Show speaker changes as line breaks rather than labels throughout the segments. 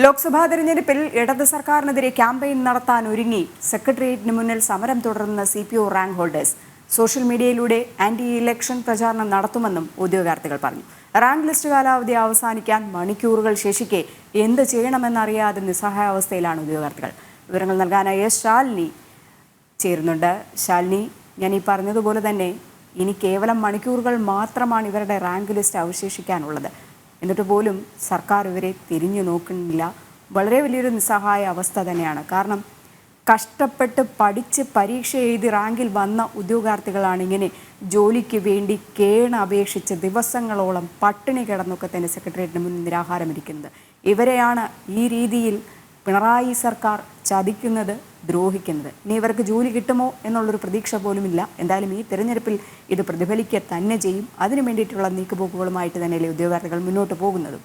ലോക്സഭാ തെരഞ്ഞെടുപ്പിൽ ഇടത് സർക്കാരിനെതിരെ ക്യാമ്പയിൻ നടത്താൻ ഒരുങ്ങി. സെക്രട്ടേറിയറ്റിന് മുന്നിൽ സമരം തുടരുന്ന C P O rank holders. Social മീഡിയയിലൂടെ ആന്റി ഇലക്ഷൻ പ്രചാരണം നടത്തുമെന്നും ഉദ്യോഗാർത്ഥികൾ പറഞ്ഞു. റാങ്ക് ലിസ്റ്റ് കാലാവധി അവസാനിക്കാൻ മണിക്കൂറുകൾ ശേഷിക്കെ എന്ത് ചെയ്യണമെന്നറിയാതെ നിസ്സഹായാവസ്ഥയിലാണ് ഉദ്യോഗാർത്ഥികൾ. വിവരങ്ങൾ നൽകാനായി ശാലിനി ചേരുന്നുണ്ട്. ശാലിനി ഞാൻ ഈ പറഞ്ഞതുപോലെ തന്നെ ഇനി കേവലം മണിക്കൂറുകൾ മാത്രമാണ് ഇവരുടെ റാങ്ക് ലിസ്റ്റ് അവശേഷിക്കാനുള്ളത്. എന്നിട്ട് പോലും സർക്കാർ ഇവരെ തിരിഞ്ഞു നോക്കുന്നില്ല. വളരെ വലിയൊരു നിസ്സഹായ അവസ്ഥ തന്നെയാണ്. കാരണം കഷ്ടപ്പെട്ട് പഠിച്ച് പരീക്ഷ എഴുതി റാങ്കിൽ വന്ന ഉദ്യോഗാർത്ഥികളാണ് ഇങ്ങനെ ജോലിക്ക് വേണ്ടി കേണ അപേക്ഷിച്ച് ദിവസങ്ങളോളം പട്ടിണി കിടന്നൊക്കെ തന്നെ സെക്രട്ടേറിയറ്റിന് മുന്നിൽ നിരാഹാരമിരിക്കുന്നത്. ഇവരെയാണ് ഈ രീതിയിൽ പിണറായി സർക്കാർ ചതിക്കുന്നത് ദ്രോഹിക്കുന്നത്. ഇനി ഇവർക്ക് ജോലി കിട്ടുമോ എന്നുള്ളൊരു പ്രതീക്ഷ പോലുമില്ല. എന്തായാലും ഈ തെരഞ്ഞെടുപ്പിൽ ഇത് പ്രതിഫലിക്കുക തന്നെ ചെയ്യും. അതിനു വേണ്ടിയിട്ടുള്ള നീക്കുപോക്കുകളുമായിട്ട് തന്നെയല്ലേ ഉദ്യോഗാർത്ഥികൾ മുന്നോട്ട് പോകുന്നതും.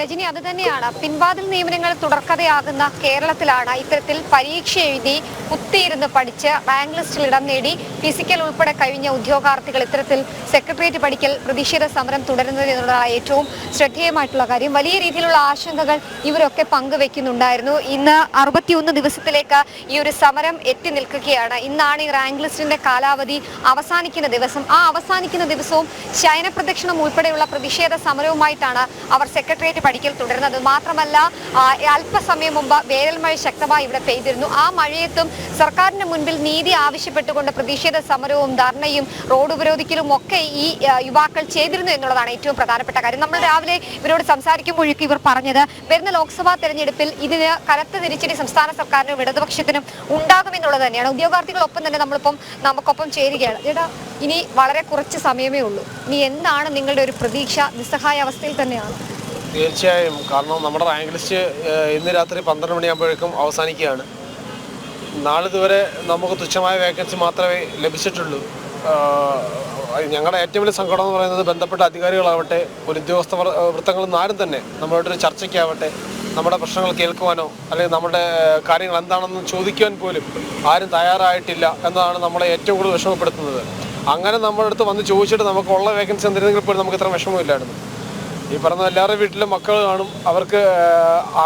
രജനി അത് തന്നെയാണ്. പിൻവാതിൽ നിയമനങ്ങൾ തുടർക്കഥയാകുന്ന കേരളത്തിലാണ് ഇത്തരത്തിൽ പരീക്ഷ എഴുതി കുത്തിയിരുന്ന് പഠിച്ച് റാങ്ക് ലിസ്റ്റിൽ ഇടം നേടി ഫിസിക്കൽ ഉൾപ്പെടെ കഴിഞ്ഞ ഉദ്യോഗാർത്ഥികൾ ഇത്തരത്തിൽ സെക്രട്ടേറിയറ്റ് പഠിക്കൽ പ്രതിഷേധ സമരം തുടരുന്നത് എന്നുള്ളതാണ് ഏറ്റവും ശ്രദ്ധേയമായിട്ടുള്ള കാര്യം. വലിയ രീതിയിലുള്ള ആശങ്കകൾ ഇവരൊക്കെ പങ്കുവെക്കുന്നുണ്ടായിരുന്നു. ഇന്ന് അറുപത്തിയൊന്ന് ദിവസത്തിലേക്ക് ഈ ഒരു സമരം എത്തി നിൽക്കുകയാണ്. ഇന്നാണ് ഈ റാങ്ക് ലിസ്റ്റിന്റെ കാലാവധി അവസാനിക്കുന്ന ദിവസം. ആ അവസാനിക്കുന്ന ദിവസവും ശയന പ്രദക്ഷിണം ഉൾപ്പെടെയുള്ള പ്രതിഷേധ സമരവുമായിട്ടാണ് അവർ സെക്രട്ടേറിയറ്റ് പഠിക്കൽ തുടരുന്നത്. മാത്രമല്ല അല്പസമയം മുമ്പ് വേനൽ മഴ ശക്തമായി ഇവിടെ പെയ്തിരുന്നു. ആ മഴയത്തും സർക്കാരിന് മുൻപിൽ നീതി ആവശ്യപ്പെട്ടുകൊണ്ട് പ്രതിഷേധ സമരവും ധർണയും റോഡ് ഉപരോധിക്കലും ഒക്കെ ഈ യുവാക്കൾ ചെയ്തിരുന്നു എന്നുള്ളതാണ് ഏറ്റവും പ്രധാനപ്പെട്ട കാര്യം. നമ്മൾ രാവിലെ ഇവരോട് സംസാരിക്കുമ്പോഴേക്കും ഇവർ പറഞ്ഞത് വരുന്ന ലോക്സഭാ തെരഞ്ഞെടുപ്പിൽ ഇതിന് കനത്ത തിരിച്ചടി സംസ്ഥാന സർക്കാരിനും ഇടതുപക്ഷത്തിനും ഉണ്ടാകുമെന്നുള്ളത് തന്നെയാണ്. ഉദ്യോഗാർത്ഥികളൊപ്പം തന്നെ നമ്മളിപ്പം നമുക്കൊപ്പം ചേരുകയാണ്. ചേട്ടാ ഇനി വളരെ കുറച്ച് സമയമേ ഉള്ളൂ. ഇനി എന്താണ് നിങ്ങളുടെ ഒരു പ്രതീക്ഷ? നിസ്സഹായ അവസ്ഥയിൽ തന്നെയാണ്.
തീർച്ചയായും. കാരണം നമ്മുടെ റാങ്ക് ലിസ്റ്റ് ഇന്ന് രാത്രി പന്ത്രണ്ട് മണിയാകുമ്പോഴേക്കും അവസാനിക്കുകയാണ്. നാളിതുവരെ നമുക്ക് തുച്ഛമായ വേക്കൻസി മാത്രമേ ലഭിച്ചിട്ടുള്ളൂ. ഞങ്ങളുടെ ഏറ്റവും വലിയ സങ്കടം എന്ന് പറയുന്നത് ബന്ധപ്പെട്ട അധികാരികളാവട്ടെ ഒരു ഉദ്യോഗസ്ഥ വൃത്തങ്ങളിൽ നിന്നാരും തന്നെ. നമ്മളോട് ഒരു ചർച്ചയ്ക്കാവട്ടെ നമ്മുടെ പ്രശ്നങ്ങൾ കേൾക്കുവാനോ അല്ലെങ്കിൽ നമ്മുടെ കാര്യങ്ങൾ എന്താണെന്ന് ചോദിക്കുവാൻ പോലും ആരും തയ്യാറായിട്ടില്ല എന്നതാണ് നമ്മളെ ഏറ്റവും കൂടുതൽ വിഷമപ്പെടുത്തുന്നത്. അങ്ങനെ നമ്മുടെ അടുത്ത് വന്ന് ചോദിച്ചിട്ട് നമുക്ക് ഉള്ള വേക്കൻസി എന്തിരുന്നെങ്കിൽ പോലും നമുക്ക് ഇത്ര വിഷമമില്ലായിരുന്നു. ഈ പറഞ്ഞ എല്ലാവരുടെ വീട്ടിലും മക്കൾ കാണും അവർക്ക്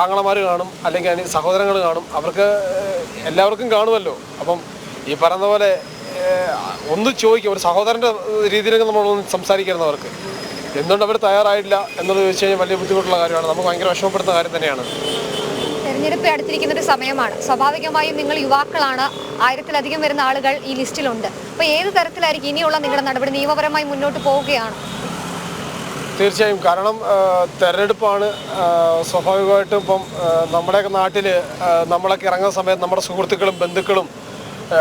ആങ്ങളമാർ കാണും അല്ലെങ്കിൽ സഹോദരങ്ങൾ കാണും അവർക്ക് എല്ലാവർക്കും കാണുമല്ലോ. അപ്പം ഈ പറഞ്ഞ പോലെ ഒന്ന് ചോദിക്കും ഒരു സഹോദരന്റെ രീതിയിലൊക്കെ നമ്മളൊന്ന് സംസാരിക്കുന്നവർക്ക് എന്തുകൊണ്ട് അവർ തയ്യാറായില്ല എന്നത് ചോദിച്ചു കഴിഞ്ഞാൽ വലിയ ബുദ്ധിമുട്ടുള്ള കാര്യമാണ്. നമുക്ക് ഭയങ്കര വിഷമപ്പെടുന്ന കാര്യം തന്നെയാണ്.
തെരഞ്ഞെടുപ്പ് അടുത്തിരിക്കുന്ന ഒരു സമയമാണ്. സ്വാഭാവികമായും നിങ്ങൾ യുവാക്കളാണ്. ആയിരത്തിലധികം വരുന്ന ആളുകൾ ഈ ലിസ്റ്റിലുണ്ട്. അപ്പോൾ ഏത് തരത്തിലായിരിക്കും ഇനിയുള്ള നിങ്ങളുടെ നടപടി നിയമപരമായി മുന്നോട്ട് പോവുകയാണ്?
തീർച്ചയായും. കാരണം തെരഞ്ഞെടുപ്പാണ്. സ്വാഭാവികമായിട്ടും ഇപ്പം നമ്മുടെയൊക്കെ നാട്ടിൽ നമ്മളൊക്കെ ഇറങ്ങുന്ന സമയത്ത് നമ്മുടെ സുഹൃത്തുക്കളും ബന്ധുക്കളും ആ,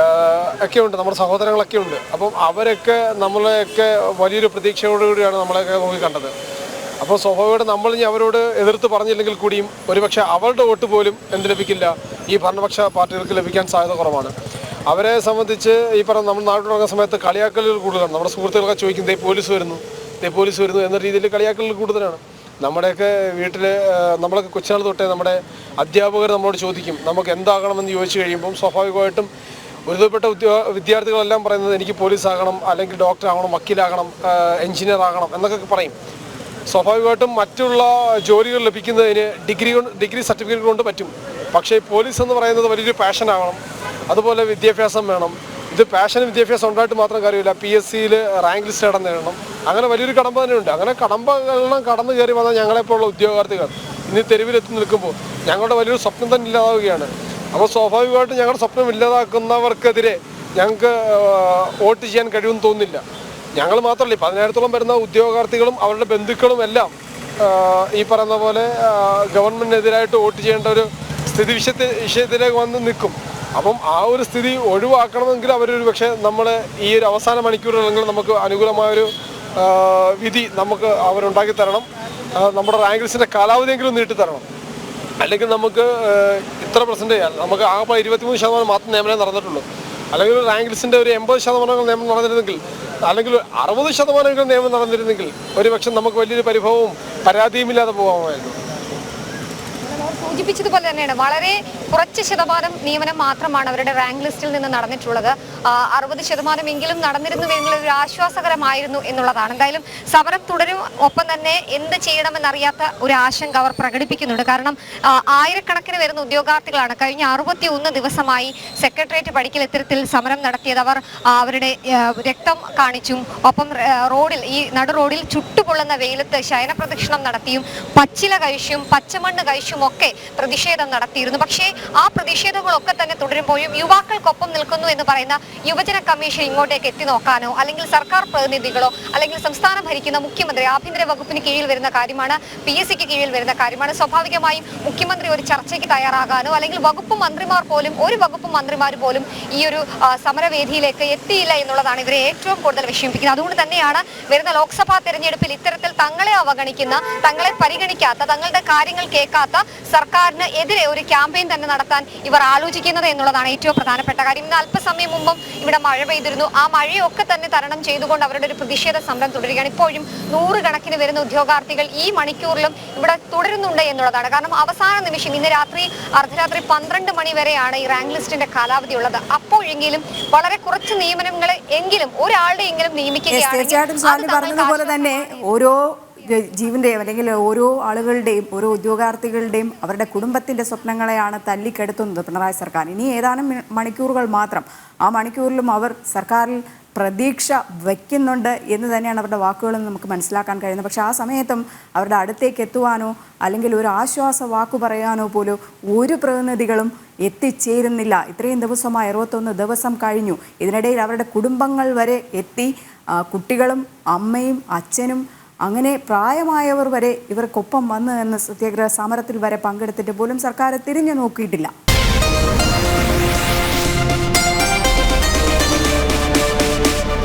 ഒക്കെ ഉണ്ട് നമ്മുടെ സഹോദരങ്ങളൊക്കെ ഉണ്ട്. അപ്പം അവരൊക്കെ നമ്മളെയൊക്കെ വലിയൊരു പ്രതീക്ഷയോടുകൂടിയാണ് നമ്മളെയൊക്കെ നോക്കി കണ്ടത്. അപ്പോൾ സ്വഭാവമായിട്ട് നമ്മൾ ഇനി അവരോട് എതിർത്ത് പറഞ്ഞില്ലെങ്കിൽ കൂടിയും ഒരുപക്ഷെ അവരുടെ വോട്ട് പോലും എന്ത് ലഭിക്കില്ല. ഈ ഭരണപക്ഷ പാർട്ടികൾക്ക് ലഭിക്കാൻ സാധ്യത കുറവാണ്. അവരെ സംബന്ധിച്ച് ഈ പറഞ്ഞ നമ്മൾ നാട്ടിലിറങ്ങുന്ന സമയത്ത് കളിയാക്കലുകൾ കൂടുതലാണ്. നമ്മുടെ സുഹൃത്തുക്കളൊക്കെ ചോദിക്കും ദേ പോലീസ് വരുന്നു. ദേ പോലീസ് വരുന്നു എന്ന രീതിയിൽ കളിയാക്കലുകൾ കൂടുതലാണ്. നമ്മുടെയൊക്കെ വീട്ടിൽ നമ്മളൊക്കെ കൊച്ചുനാൾ തൊട്ടേ നമ്മുടെ അധ്യാപകർ നമ്മളോട് ചോദിക്കും നമുക്ക് എന്താകണമെന്ന് ചോദിച്ചു കഴിയുമ്പം സ്വാഭാവികമായിട്ടും ഒരുതപ്പെട്ട ഉദ്യോ വിദ്യാർത്ഥികളെല്ലാം പറയുന്നത് എനിക്ക് പോലീസ് ആകണം അല്ലെങ്കിൽ ഡോക്ടർ ആകണം വക്കീലാകണം എഞ്ചിനീയർ ആകണം എന്നൊക്കെ പറയും. സ്വാഭാവികമായിട്ടും മറ്റുള്ള ജോലികൾ ലഭിക്കുന്നതിന് ഡിഗ്രി ഡിഗ്രി സർട്ടിഫിക്കറ്റ് കൊണ്ട് പറ്റും. പക്ഷേ പോലീസ് എന്ന് പറയുന്നത് വലിയൊരു പാഷൻ ആവണം. അതുപോലെ വിദ്യാഭ്യാസം വേണം. ഇത് പാഷനും വിദ്യാഭ്യാസം ഉണ്ടായിട്ട് മാത്രം കാര്യമില്ല. പി എസ് സിയിൽ റാങ്ക് ലിസ്റ്റ് ഇടം നേടണം. അങ്ങനെ വലിയൊരു കടമ്പ തന്നെയുണ്ട് അങ്ങനെ കടമ്പകളെല്ലാം കടന്നു കയറി വന്ന ഞങ്ങളെപ്പോലുള്ള ഉദ്യോഗാർത്ഥികൾ ഇനി തെരുവിലെത്തി നിൽക്കുമ്പോൾ ഞങ്ങളുടെ വലിയൊരു സ്വപ്നം തന്നെ ഇല്ലാതാവുകയാണ്. അപ്പോൾ സ്വാഭാവികമായിട്ടും ഞങ്ങളുടെ സ്വപ്നം ഇല്ലാതാക്കുന്നവർക്കെതിരെ ഞങ്ങൾക്ക് വോട്ട് ചെയ്യാൻ കഴിയുമെന്ന് തോന്നുന്നില്ല. ഞങ്ങൾ മാത്രമല്ല പതിനായിരത്തോളം വരുന്ന ഉദ്യോഗാർത്ഥികളും അവരുടെ ബന്ധുക്കളും എല്ലാം ഈ പറയുന്ന പോലെ ഗവൺമെന്റിനെതിരായിട്ട് വോട്ട് ചെയ്യേണ്ട ഒരു സ്ഥിതി വിഷയത്തിൽ വിഷയത്തിലേക്ക് വന്ന് നിൽക്കും. അപ്പം ആ ഒരു സ്ഥിതി ഒഴിവാക്കണമെങ്കിൽ അവരൊരു പക്ഷേ നമ്മൾ ഈ ഒരു അവസാന മണിക്കൂറുകളെങ്കിലും നമുക്ക് അനുകൂലമായൊരു വിധി നമുക്ക് അവരുണ്ടാക്കി തരണം. നമ്മുടെ റാങ്ക് കാലാവധിയെങ്കിലും നീട്ടി തരണം. അല്ലെങ്കിൽ നമുക്ക് ഇത്ര പെർസെന്റ് നമുക്ക് ആകെ ഇരുപത്തിമൂന്ന് ശതമാനം മാത്രം നിയമനം നടന്നിട്ടുള്ളൂ. അല്ലെങ്കിൽ റാങ്ക് ഒരു എൺപത് ശതമാനം നിയമനം നടന്നിരുന്നെങ്കിൽ അല്ലെങ്കിൽ അറുപത് ശതമാനമെങ്കിലും നിയമനം നടന്നിരുന്നെങ്കിൽ ഒരുപക്ഷെ നമുക്ക് വലിയൊരു പരിഭവവും പരാതിയുമില്ലാതെ പോകാമായിരുന്നു.
സൂചിപ്പിച്ചതുപോലെ തന്നെയാണ്. വളരെ കുറച്ച് ശതമാനം നിയമനം മാത്രമാണ് അവരുടെ റാങ്ക് ലിസ്റ്റിൽ നിന്ന് നടന്നിട്ടുള്ളത്. അറുപത് ശതമാനമെങ്കിലും നടന്നിരുന്നുവെങ്കിൽ ഒരു ആശ്വാസകരമായിരുന്നു എന്നുള്ളതാണ്. എന്തായാലും സമരം തുടരും. ഒപ്പം തന്നെ എന്ത് ചെയ്യണമെന്നറിയാത്ത ഒരു ആശങ്ക അവർ പ്രകടിപ്പിക്കുന്നുണ്ട്. കാരണം ആയിരക്കണക്കിന് വരുന്ന ഉദ്യോഗാർത്ഥികളാണ് കഴിഞ്ഞ അറുപത്തി ഒന്ന് ദിവസമായി സെക്രട്ടേറിയറ്റ് പടിക്കൽ ഇത്തരത്തിൽ സമരം നടത്തിയത്. അവർ അവരുടെ രക്തം കാണിച്ചും ഒപ്പം റോഡിൽ ഈ നടു റോഡിൽ ചുട്ടുപൊള്ളുന്ന വെയിലത്ത് ശയന പ്രദക്ഷിണം നടത്തിയും പച്ചില കഴിച്ചും പച്ചമണ്ണ് കഴിച്ചും ഒക്കെ പ്രതിഷേധം നടത്തിയിരുന്നു. പക്ഷേ ആ പ്രതിഷേധങ്ങളൊക്കെ തന്നെ തുടരുമ്പോഴും യുവാക്കൾക്കൊപ്പം നിൽക്കുന്നു എന്ന് പറയുന്ന യുവജന കമ്മീഷൻ ഇങ്ങോട്ടേക്ക് എത്തി നോക്കാനോ അല്ലെങ്കിൽ സർക്കാർ പ്രതിനിധികളോ അല്ലെങ്കിൽ സംസ്ഥാനം ഭരിക്കുന്ന മുഖ്യമന്ത്രി ആഭ്യന്തര വകുപ്പിന് കീഴിൽ വരുന്ന കാര്യമാണ് പി എസ് സിക്ക് കീഴിൽ വരുന്ന കാര്യമാണ് സ്വാഭാവികമായും മുഖ്യമന്ത്രി ഒരു ചർച്ചയ്ക്ക് തയ്യാറാകാനോ അല്ലെങ്കിൽ വകുപ്പ് മന്ത്രിമാർ പോലും ഒരു വകുപ്പ് മന്ത്രിമാർ പോലും ഈ ഒരു സമരവേദിയിലേക്ക് എത്തിയില്ല എന്നുള്ളതാണ് ഇവരെ ഏറ്റവും കൂടുതൽ വിഷമിപ്പിക്കുന്നത്. അതുകൊണ്ട് തന്നെയാണ് വരുന്ന ലോക്സഭാ തെരഞ്ഞെടുപ്പിൽ ഇത്തരത്തിൽ തങ്ങളെ അവഗണിക്കുന്ന തങ്ങളെ പരിഗണിക്കാത്ത തങ്ങളുടെ കാര്യങ്ങൾ കേൾക്കാത്ത സർക്കാരിന് എതിരെ ഒരു ക്യാമ്പയിൻ തന്നെ നടത്താൻ ഇവർ ആലോചിക്കുന്നത് എന്നുള്ളതാണ് ഏറ്റവും പ്രധാനപ്പെട്ട കാര്യം. ഇന്ന് അല്പസമയം മുമ്പും ഇവിടെ മഴ പെയ്തിരുന്നു. ആ മഴയൊക്കെ തന്നെ തരണം ചെയ്തുകൊണ്ട് അവരുടെ ഒരു പ്രതിഷേധ സമരം തുടരുകയാണ്. ഇപ്പോഴും നൂറുകണക്കിന് വരുന്ന ഉദ്യോഗാർത്ഥികൾ ഈ മണിക്കൂറിലും ഇവിടെ തുടരുന്നുണ്ട് എന്നുള്ളതാണ്. കാരണം അവസാന നിമിഷം ഇന്ന് രാത്രി അർദ്ധരാത്രി പന്ത്രണ്ട് മണി വരെയാണ് ഈ റാങ്ക് ലിസ്റ്റിന്റെ കാലാവധി ഉള്ളത്. അപ്പോഴെങ്കിലും വളരെ കുറച്ച് നിയമനങ്ങൾ എങ്കിലും ഒരാളുടെ എങ്കിലും നിയമിക്കുകയാണ്
തീർച്ചയായിട്ടും പറഞ്ഞതുപോലെ തന്നെ ഓരോ ജ- ജീവന്റെയും അല്ലെങ്കിൽ ഓരോ ആളുകളുടെയും ഓരോ ഉദ്യോഗാർത്ഥികളുടെയും അവരുടെ കുടുംബത്തിന്റെ സ്വപ്നങ്ങളെയാണ് തല്ലിക്കെടുത്തുന്നത് പിണറായി സർക്കാർ. ഇനി ഏതാനും മണിക്കൂറുകൾ മാത്രം ആ മണിക്കൂറിലും അവർ സർക്കാരിൽ പ്രതീക്ഷ വയ്ക്കുന്നുണ്ട് എന്ന് തന്നെയാണ് അവരുടെ വാക്കുകളിൽ നമുക്ക് മനസ്സിലാക്കാൻ കഴിയുന്നത്. പക്ഷേ ആ സമയത്തും അവരുടെ അടുത്തേക്ക് എത്തുവാനോ അല്ലെങ്കിൽ ഒരു ആശ്വാസ വാക്കു പറയാനോ പോലും ഒരു പ്രതിനിധികളും എത്തിച്ചേരുന്നില്ല. ഇത്രയും ദിവസമായി അറുപത്തൊന്ന് ദിവസം കഴിഞ്ഞു. ഇതിനിടയിൽ അവരുടെ കുടുംബങ്ങൾ വരെ എത്തി കുട്ടികളും അമ്മയും അച്ഛനും അങ്ങനെ പ്രായമായവർ വരെ ഇവർക്കൊപ്പം വന്ന് എന്ന് സത്യാഗ്രഹ സമരത്തിൽ വരെ പങ്കെടുത്തിട്ട് പോലും സർക്കാർ തിരിഞ്ഞു നോക്കിയിട്ടില്ല.